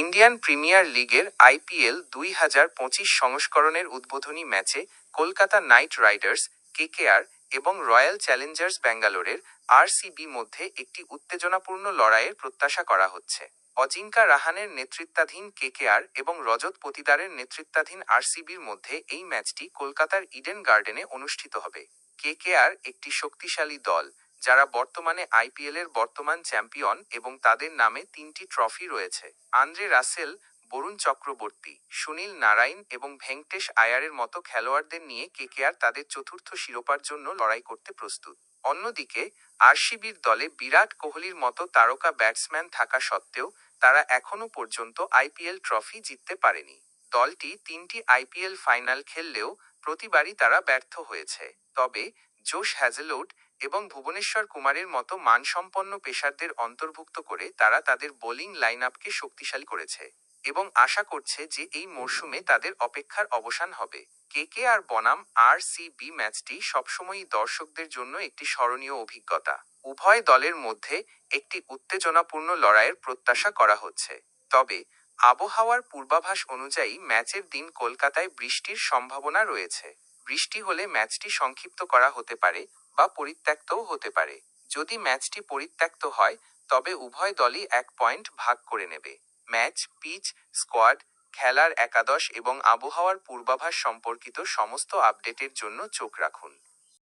Indian premier লিগের IPL দুই হাজার পঁচিশ সংস্করণের উদ্বোধনী ম্যাচে কলকাতা নাইট রাইডার্স, কেকেআর এবং রয়্যাল চ্যালেঞ্জার্স ব্যাঙ্গালোরের আরসিবি মধ্যে একটি উত্তেজনাপূর্ণ লড়াইয়ের প্রত্যাশা করা হচ্ছে। অজিঙ্কা রাহানের নেতৃত্বাধীন কেকেআর এবং রজত পতিদারের নেতৃত্বাধীন আরসিবির মধ্যে এই ম্যাচটি কলকাতার ইডেন গার্ডেনে অনুষ্ঠিত হবে। কেকেআর একটি শক্তিশালী দল যারা বর্তমানে আইপিএলের বর্তমান চ্যাম্পিয়ন এবং তাদের নামে তিনটি ট্রফি রয়েছে। আন্দ্রে রাসেল, বরুণ চক্রবর্তী, সুনীল নারায়ণ এবং ভেঙ্কটেশ আয়ারের মতো খেলোয়াড়দের নিয়ে কেকেআর তাদের চতুর্থ শিরোপার জন্য লড়াই করতে প্রস্তুত। অন্যদিকে, আরসিবির দলে বিরাট কোহলির মতো তারকা ব্যাটসম্যান থাকা সত্ত্বেও তারা এখনও পর্যন্ত আইপিএল ট্রফি জিততে পারেনি। দলটি তিনটি আইপিএল ফাইনাল খেললেও প্রতিবারই তারা ব্যর্থ হয়েছে। তবে জোশ হ্যাজেলউড এবং ভুবনেশ্বর কুমারের মতো মানসম্পন্ন পেসারদের অন্তর্ভুক্ত করে তারা তাদের বোলিং লাইনআপকে শক্তিশালী করেছে এবং আশা করছে যে এই মরশুমে তাদের অপেক্ষার অবসান হবে। কে কে আর বনাম আর সি বি ম্যাচটি সবসময়ই দর্শকদের জন্য একটি স্মরণীয় অভিজ্ঞতা। উভয় দলের মধ্যে একটি উত্তেজনাপূর্ণ লড়াইয়ের প্রত্যাশা করা হচ্ছে। তবে আবহাওয়ার পূর্বাভাস অনুযায়ী ম্যাচের দিন কলকাতায় বৃষ্টির সম্ভাবনা রয়েছে। বৃষ্টি হলে ম্যাচটি সংক্ষিপ্ত করা হতে পারে বা পরিত্যক্তও হতে পারে। যদি ম্যাচটি পরিত্যক্ত হয়, তবে উভয় দলই এক পয়েন্ট ভাগ করে নেবে। ম্যাচ, পিচ, স্কোয়াড, খেলার একাদশ এবং আবহাওয়ার পূর্বাভাস সম্পর্কিত সমস্ত আপডেটের জন্য চোখ রাখুন।